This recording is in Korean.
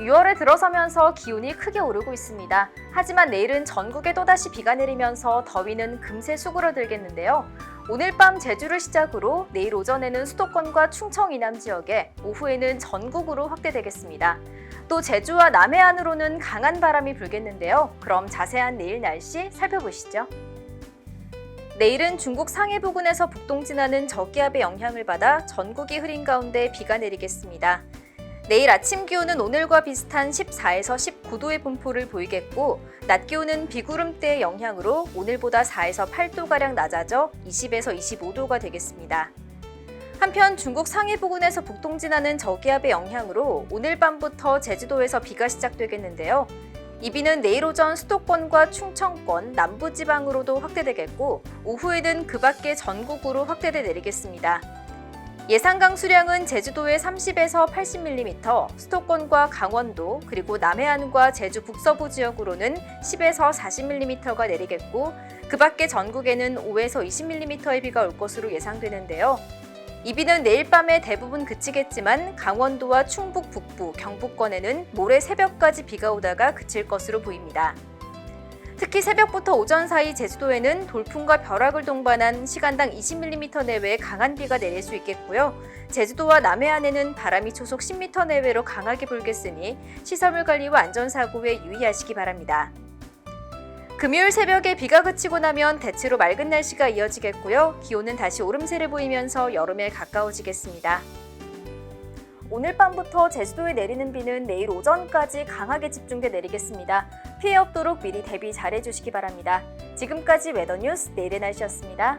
6월에 들어서면서 기온이 크게 오르고 있습니다. 하지만 내일은 전국에 또다시 비가 내리면서 더위는 금세 수그러들겠는데요. 오늘 밤 제주를 시작으로 내일 오전에는 수도권과 충청 이남 지역에 오후에는 전국으로 확대되겠습니다. 또 제주와 남해안으로는 강한 바람이 불겠는데요. 그럼 자세한 내일 날씨 살펴보시죠. 내일은 중국 상해 부근에서 북동진하는 저기압의 영향을 받아 전국이 흐린 가운데 비가 내리겠습니다. 내일 아침 기온은 오늘과 비슷한 14에서 19도의 분포를 보이겠고 낮 기온은 비구름대의 영향으로 오늘보다 4에서 8도가량 낮아져 20에서 25도가 되겠습니다. 한편 중국 상해 부근에서 북동진하는 저기압의 영향으로 오늘 밤부터 제주도에서 비가 시작되겠는데요. 이 비는 내일 오전 수도권과 충청권, 남부지방으로도 확대되겠고 오후에는 그 밖에 전국으로 확대돼 내리겠습니다. 예상 강수량은 제주도에 30에서 80mm, 수도권과 강원도, 그리고 남해안과 제주 북서부 지역으로는 10에서 40mm가 내리겠고, 그 밖에 전국에는 5에서 20mm의 비가 올 것으로 예상되는데요. 이 비는 내일 밤에 대부분 그치겠지만 강원도와 충북 북부, 경북권에는 모레 새벽까지 비가 오다가 그칠 것으로 보입니다. 특히 새벽부터 오전 사이 제주도에는 돌풍과 벼락을 동반한 시간당 20mm 내외의 강한 비가 내릴 수 있겠고요. 제주도와 남해안에는 바람이 초속 10m 내외로 강하게 불겠으니 시설물 관리와 안전사고에 유의하시기 바랍니다. 금요일 새벽에 비가 그치고 나면 대체로 맑은 날씨가 이어지겠고요. 기온은 다시 오름세를 보이면서 여름에 가까워지겠습니다. 오늘 밤부터 제주도에 내리는 비는 내일 오전까지 강하게 집중돼 내리겠습니다. 피해 없도록 미리 대비 잘해 주시기 바랍니다. 지금까지 웨더뉴스 내일의 날씨였습니다.